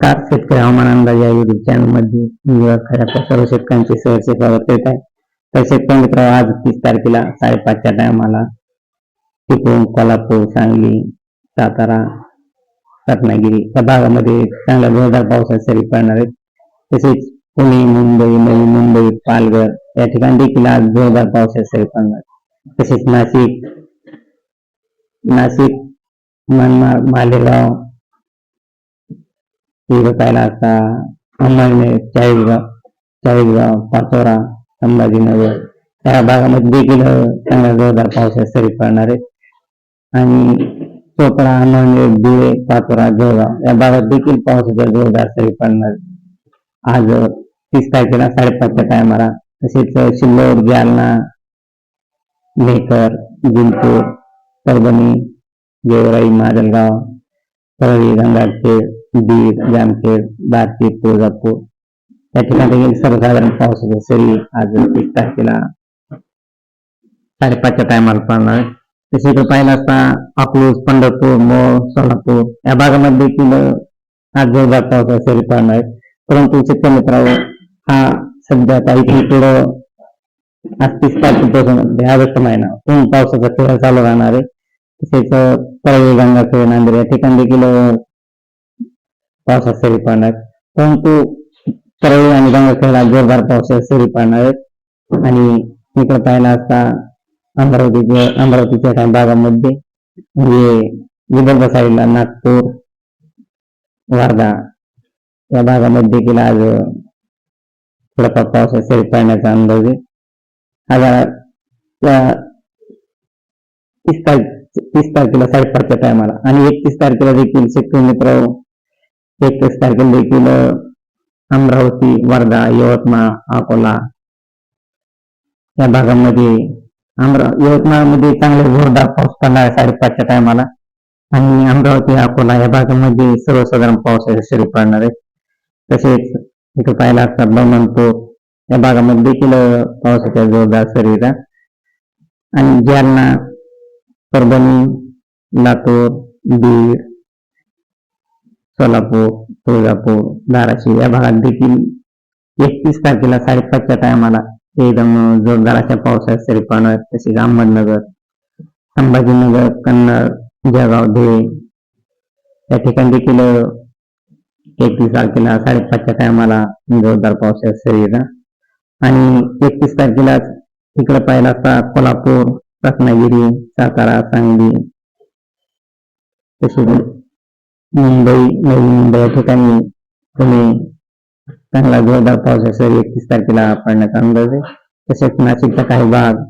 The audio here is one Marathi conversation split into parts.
नमस्कार शेतकरी हवामान अंदाज या युट्यूब चॅनलमध्ये मी खऱ्या सर्व शेतकऱ्यांचे सहर्ष स्वागत करीत आहे. तर शेतकरी मित्र आज तीस तारखेला साडेपाचच्या टायमाला चिपळूण कोल्हापूर सांगली सातारा रत्नागिरी या भागामध्ये चांगल्या जोरदार पावसाच्या सरी पडणार आहेत तसेच पुणे मुंबई नवी मुंबई पालघर या ठिकाणी देखील आज जोरदार पावसाच्या सरी पडणार तसेच नाशिक नाशिक मनमाड मालेगाव तिकडे असता अंमळनेर चाळीसगाव चाळीसगाव पाचोरा संभाजीनगर या भागामध्ये देखील अ, चांगल्या जोरदार पावसात सरी पडणार आहेत आणि चोपडा अंमळनेर धुळे पाचोरा जळगाव या भागात देखील पावसाच्या जोरदार सरी पडणार आज तीस तारखेला साडेपाचच्या टायमाला तसेच अ, सिल्लोड जालना मेकर जिंतूर परभणी गेवराई माजलगाव परळी गंगाखेड बीड जामखेड दाती तुळजापूर. त्या ठिकाणी देखील सर्वसाधारण पावसाच्या सरी आज तीस तारखेला साडेपाचच्या टायमाला पडणार आहे. तसे पाहिलं असता अकलूज पंढरपूर मोळ सोलापूर या भागामध्ये देखील आज जोरदार पावसाच्या सरी पडणार परंतु शेतकरी मित्रांनो हा सध्या काही पुढं आज तीस तारखेपासून ऑगस्ट महिना पूर्ण पावसाचा खेळ चालू राहणार आहे. तसेच परळी गंगाखेड नांदेड या ठिकाणी देखील पावसात सरी पडणार परंतु परळी आणि गंगाखेडला जोरदार पावसात सरी पडणार आहेत. आणि इकडे पाहिला असता अमरावतीच्या अमरावतीच्या काही भागामध्ये म्हणजे विदर्भ साईडला नागपूर वर्धा या भागामध्ये देखील आज थोडाफार पावसात सरी पडण्याचा अंदाज आहे. आज तीस तारखे तीस तारखेला साडेपाचच्या टायमाला आणि एकतीस तारखेला देखील शेतकरी मित्र एकतीस तारखेला देखील अमरावती वर्धा यवतमाळ अकोला या भागामध्ये अमरा यवतमाळमध्ये चांगले जोरदार पाऊस पडणार आहे साडेपाचच्या टायमाला आणि अमरावती अकोला या भागामध्ये सर्वसाधारण पावसाचे शरीर पडणार आहे. तसेच इथं पाहिला असतात बमनपूर या भागामध्ये देखील पावसाच्या जोरदार सरी आणि जालना परभणी लातूर बीड सोलापूर तुळजापूर धाराशिव या भागात देखील एकतीस तारखेला साडेपाचच्या टायमाला एकदम जोरदार अशा पावसाळ्यात सरी पडणार तसेच अहमदनगर संभाजीनगर कन्नड जळगाव धुळे या ठिकाणी देखील एकतीस तारखेला साडेपाचच्या टायमाला जोरदार पावसाळ्यात सरी येतात. आणि एकतीस तारखेलाच इकडे पाहिला असता कोल्हापूर रत्नागिरी सातारा सांगली तसेच मुंबई नवी मुंबई या ठिकाणी पुणे चांगला जोरदार पाऊस असेल एकतीस तारखेला पडण्याचा अंदाज आहे. तसेच नाशिकचा काही भाग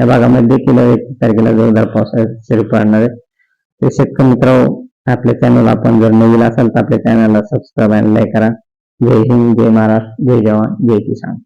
या भागामध्ये देखील एकतीस तारखेला जोरदार पाऊस असेल पडणार आहे. ते शेतकरी मित्र आपल्या चॅनल आपण जर नवीन असाल तर आपल्या चॅनलला सबस्क्राईब आणि लाईक करा. जय हिंद जय महाराष्ट्र जय जवान जय किसान.